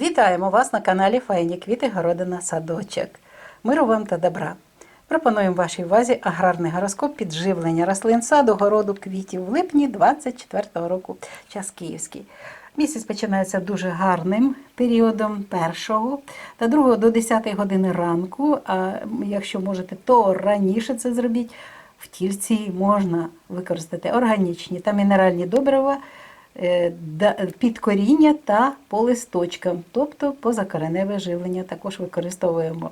Вітаємо вас на каналі Файні Квіти Городина Садочок. Миру вам та добра. Пропонуємо вашій увазі аграрний гороскоп підживлення рослин саду, городу, квітів в липні 24 року, час київський. Місяць починається дуже гарним періодом першого та другого до 10 години ранку. А якщо можете, то раніше це зробіть. В тільці можна використати органічні та мінеральні добрива під коріння та по листочкам, тобто позакореневе живлення також використовуємо.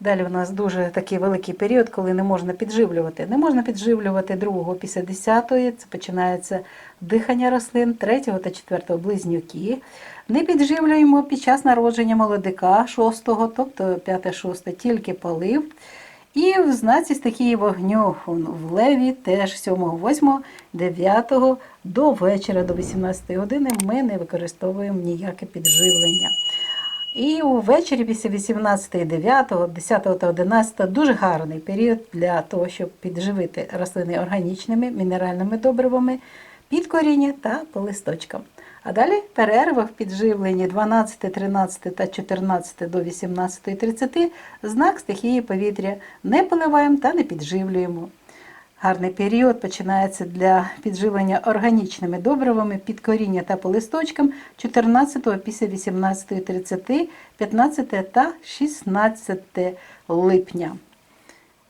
Далі у нас дуже такий великий період, коли не можна підживлювати. Не можна підживлювати другого після 10-ї, це починається дихання рослин, 3 та 4 близнюки. Не підживлюємо під час народження молодика 6-го, тобто 5-6, тільки полив. І в знаці стихії вогню в леві теж 7, 8, 9 до вечора, до 18 години ми не використовуємо ніяке підживлення. І увечері після 18, 9, 10 та 11 дуже гарний період для того, щоб підживити рослини органічними мінеральними добривами під коріння та по листочкам. А далі перерва в підживленні 12, 13 та 14 до 18.30 знак стихії повітря не поливаємо та не підживлюємо. Гарний період починається для підживлення органічними добривами під коріння та по листочкам 14 після 18.30, 15 та 16 липня.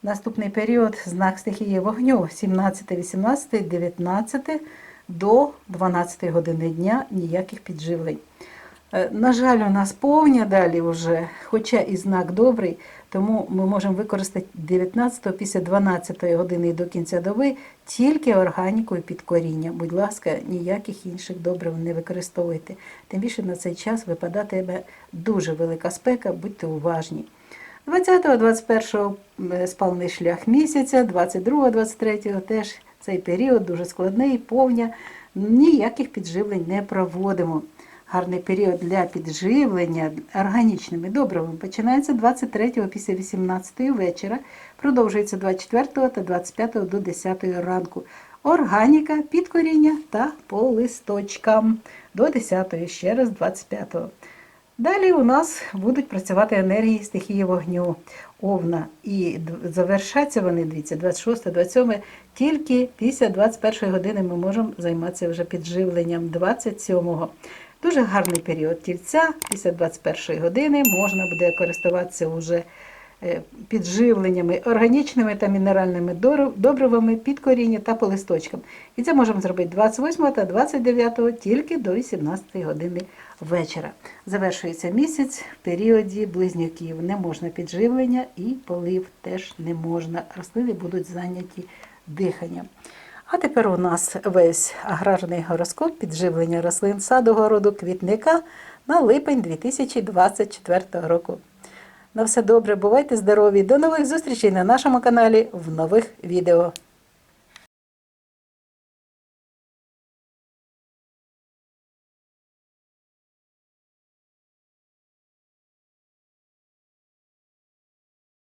Наступний період знак стихії вогню 17, 18, 19 до 12 години дня ніяких підживлень. Е, На жаль, у нас повня далі вже, хоча і знак добрий, тому ми можемо використати 19 після 12 години до кінця доби тільки органікою під коріння. Будь ласка, ніяких інших добрив не використовуйте. Тим більше на цей час випадатиме дуже велика спека, будьте уважні. 20-21 е, спалений шлях місяця, 22-23 теж цей період дуже складний, повня. Ніяких підживлень не проводимо. Гарний період для підживлення органічними добривами починається 23 після 18 вечора, продовжується 24 та 25 до 10 ранку. Органіка під коріння та по листочкам до 10 ще раз 25. Далі у нас будуть працювати енергії стихії вогню овна. І завершаться вони, дивіться, 26, 27, тільки після 21 години ми можемо займатися вже підживленням 27-го. Дуже гарний період тільця. Після 21 години можна буде користуватися вже е, підживленнями органічними та мінеральними добривами під коріння та по листочкам. І це можемо зробити 28 та 29 тільки до 18 години вечора. Завершується місяць в періоді близнюків. Не можна підживлення і полив теж не можна. Рослини будуть зайняті диханням. А тепер у нас весь аграрний гороскоп підживлення рослин саду городу квітника на липень 2024 року. На все добре, бувайте здорові! До нових зустрічей на нашому каналі в нових відео.